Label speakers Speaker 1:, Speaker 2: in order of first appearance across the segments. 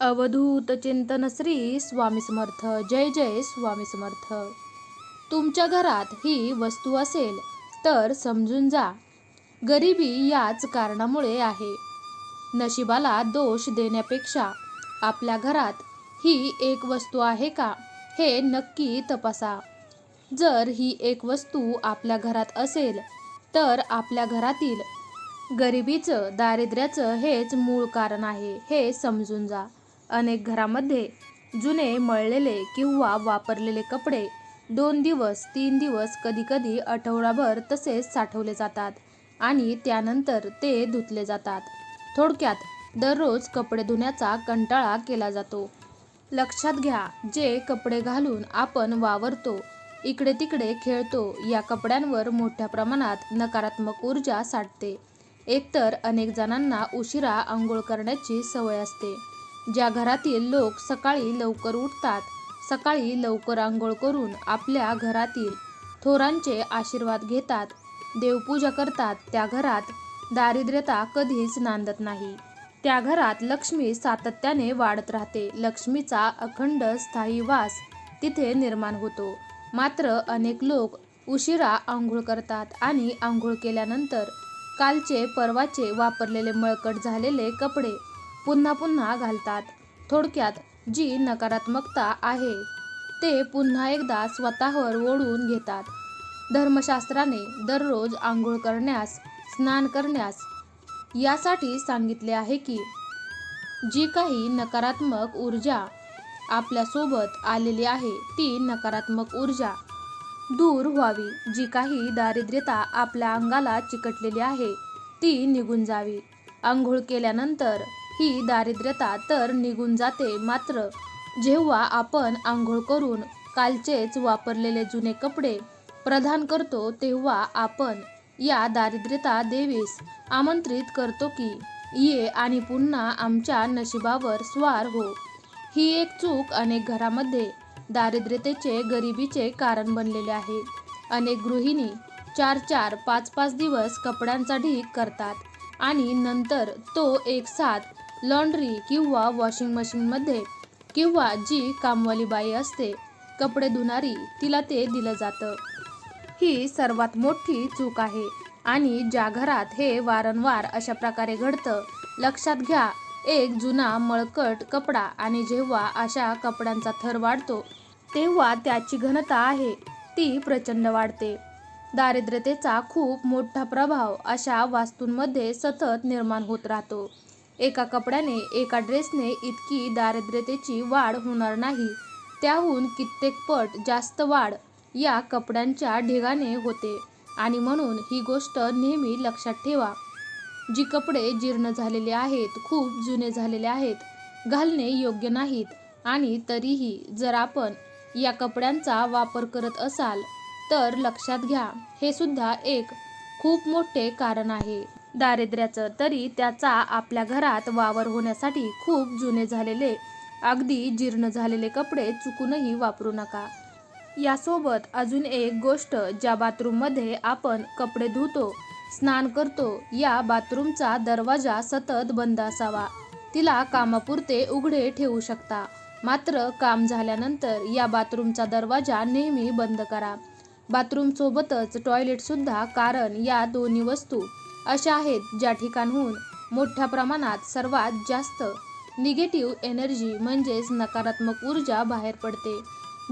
Speaker 1: अवधूत चिंतन श्री स्वामी समर्थ. जय जय स्वामी समर्थ. तुमच्या घरात ही वस्तू असेल तर समजून जा. गरिबी याच कारणामुळे आहे. नशिबाला दोष देण्यापेक्षा आपल्या घरात ही एक वस्तू आहे का हे नक्की तपासा. जर ही एक वस्तू आपल्या घरात असेल तर आपल्या घरातील गरिबीचं दारिद्र्याचं हेच मूळ कारण आहे हे समजून जा. अनेक घरामध्ये जुने मळलेले किंवा वापरलेले कपडे दोन दिवस तीन दिवस कधीकधी आठवडाभर तसेच साठवले जातात आणि त्यानंतर ते धुतले जातात. थोडक्यात दररोज कपडे धुण्याचा कंटाळा केला जातो. लक्षात घ्या जे कपडे घालून आपण वावरतो इकडे तिकडे खेळतो या कपड्यांवर मोठ्या प्रमाणात नकारात्मक ऊर्जा साठते. एकतर अनेक जणांना उशिरा आंघोळ करण्याची सवय असते. ज्या घरातील लोक सकाळी लवकर उठतात सकाळी लवकर आंघोळ करून आपल्या घरातील थोरांचे आशीर्वाद घेतात देवपूजा करतात त्या घरात दारिद्र्यता कधीच नांदत नाही. त्या घरात लक्ष्मी सातत्याने वाढत राहते. लक्ष्मीचा अखंड स्थायी वास तिथे निर्माण होतो. मात्र अनेक लोक उशिरा आंघोळ करतात आणि आंघोळ केल्यानंतर कालचे परवाचे वापरलेले मळकट झालेले कपडे पुन्हा पुन्हा घालतात. थोडक्यात जी नकारात्मकता आहे ते पुन्हा एकदा स्वतःवर ओढून घेतात. धर्मशास्त्राने दररोज आंघोळ करण्यास स्नान करण्यास यासाठी सांगितले आहे की जी काही नकारात्मक ऊर्जा आपल्यासोबत आलेली आहे ती नकारात्मक ऊर्जा दूर व्हावी. जी काही दारिद्र्यता आपल्या अंगाला चिकटलेली आहे ती निघून जावी. आंघोळ केल्यानंतर ही दारिद्र्यता तर निघून जाते मात्र जेव्हा आपण आंघोळ करून कालचेच वापरलेले जुने कपडे प्रदान करतो तेव्हा आपण या दारिद्र्यता देवीस आमंत्रित करतो की ये आणि पुन्हा आमच्या नशिबावर स्वार हो. ही एक चूक अनेक घरामध्ये दारिद्र्यतेचे गरिबीचे कारण बनलेले आहे. अनेक गृहिणी चार चार पाच पाच दिवस कपड्यांचा ढीक करतात आणि नंतर तो एक साथ लॉन्ड्री किंवा वॉशिंग मशीनमध्ये किंवा जी कामवाली बाई असते कपडे धुणारी तिला ते दिलं जातं. ही सर्वात मोठी चूक आहे आणि ज्या घरात हे वारंवार अशा प्रकारे घडतं लक्षात घ्या एक जुना मळकट कपडा आणि जेव्हा अशा कपड्यांचा थर वाढतो तेव्हा त्याची घनता आहे ती प्रचंड वाढते. दारिद्र्यतेचा खूप मोठा प्रभाव अशा वास्तूंमध्ये सतत निर्माण होत राहतो. एका कपड्याने एका ड्रेसने इतकी दारिद्र्यतेची वाढ होणार नाही. त्याहून कित्येक पट जास्त वाढ या कपड्यांच्या ढिगाने होते. आणि म्हणून ही गोष्ट नेहमी लक्षात ठेवा. जी कपडे जीर्ण झालेले आहेत खूप जुने झालेले आहेत घालणे योग्य नाहीत. आणि तरीही जर आपण या कपड्यांचा वापर करत असाल तर लक्षात घ्या हे सुद्धा एक खूप मोठे कारण आहे. दारिद्र्याचं तरी त्याचा आपल्या घरात वावर होण्यासाठी खूप जुने झालेले अगदी जीर्ण झालेले कपडे चुकूनही वापरू नका. यासोबत अजून एक गोष्ट ज्या बाथरूममध्ये आपण कपडे धुतो स्नान करतो या बाथरूमचा दरवाजा सतत बंद असावा. तिला कामापुरते उघडे ठेवू शकता. मात्र काम झाल्यानंतर या बाथरूमचा दरवाजा नेहमी बंद करा. बाथरूमसोबतच टॉयलेटसुद्धा कारण या दोन्ही वस्तू अशा आहेत ज्या ठिकाणहून मोठ्या प्रमाणात सर्वात जास्त निगेटिव्ह एनर्जी म्हणजेच नकारात्मक ऊर्जा बाहेर पडते.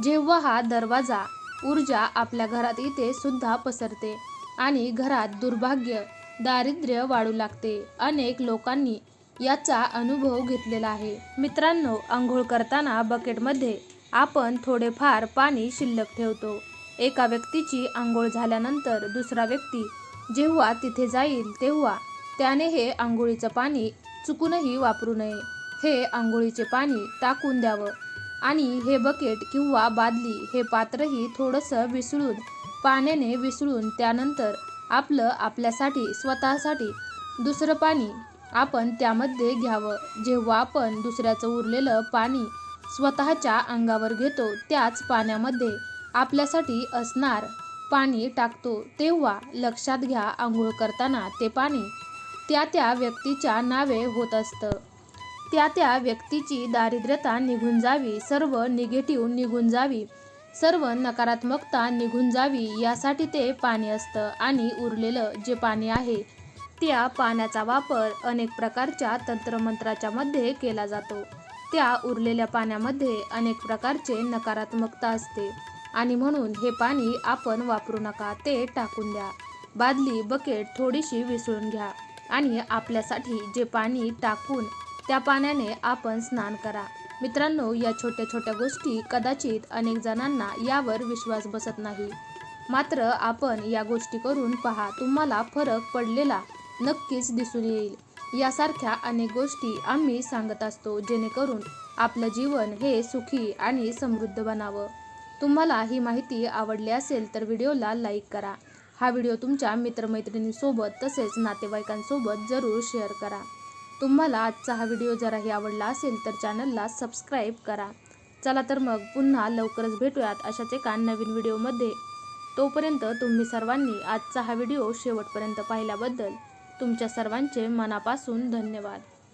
Speaker 1: जेव्हा हा दरवाजा ऊर्जा आपल्या घरात इथे सुद्धा पसरते आणि घरात दुर्भाग्य दारिद्र्य वाढू लागते. अनेक लोकांनी याचा अनुभव घेतलेला आहे. मित्रांनो आंघोळ करताना बकेटमध्ये आपण थोडेफार पाणी शिल्लक ठेवतो. एका व्यक्तीची आंघोळ झाल्यानंतर दुसरा व्यक्ती जेव्हा तिथे जाईल तेव्हा त्याने हे आंघोळीचं पाणी चुकूनही वापरू नये. हे आंघोळीचे पाणी टाकून द्यावं. आणि हे बकेट किंवा बादली हे पात्रही थोडंसं विसळून पाण्याने विसळून त्यानंतर आपलं आपल्यासाठी स्वतःसाठी दुसरं पाणी आपण त्यामध्ये घ्यावं. जेव्हा आपण दुसऱ्याचं उरलेलं पाणी स्वतःच्या अंगावर घेतो त्याच पाण्यामध्ये आपल्यासाठी असणार पाणी टाकतो तेव्हा लक्षात घ्या आंघोळ करताना ते पाणी. त्या त्या व्यक्तीच्या नावे होत असतं. त्या त्या व्यक्तीची दारिद्र्यता निघून जावी सर्व निगेटिव्ह निघून जावी सर्व नकारात्मकता निघून जावी यासाठी ते पाणी असतं आणि उरलेलं जे पाणी आहे त्या पाण्याचा वापर अनेक प्रकारच्या तंत्रमंत्राच्या मध्ये केला जातो. त्या उरलेल्या पाण्यामध्ये अनेक प्रकारचे नकारात्मकता असते. आणि म्हणून हे पाणी आपण वापरू नका ते टाकून द्या. बादली बकेट थोडीशी विसळून घ्या आणि आपल्यासाठी जे पाणी टाकून त्या पाण्याने आपण स्नान करा. मित्रांनो या छोट्या छोट्या गोष्टी कदाचित अनेक जणांना यावर विश्वास बसत नाही. मात्र आपण या गोष्टी करून पहा तुम्हाला फरक पडलेला नक्कीच दिसून येईल. यासारख्या अनेक गोष्टी आम्ही सांगत असतो जेणेकरून आपलं जीवन हे सुखी आणि समृद्ध बनावं. तुम्हाला ही माहिती आवडली असेल तर व्हिडिओला लाईक करा. हा व्हिडिओ तुमच्या मित्रमैत्रिणींसोबत तसेच नातेवाईकांसोबत जरूर शेअर करा. तुम्हाला आजचा हा व्हिडिओ जराही आवडला असेल तर चॅनलला सबस्क्राईब करा. चला तर मग पुन्हा लवकरच भेटूयात अशाच एका नवीन व्हिडिओमध्ये. तोपर्यंत तुम्ही सर्वांनी आजचा हा व्हिडिओ शेवटपर्यंत पाहिल्याबद्दल तुमच्या सर्वांचे मनापासून धन्यवाद.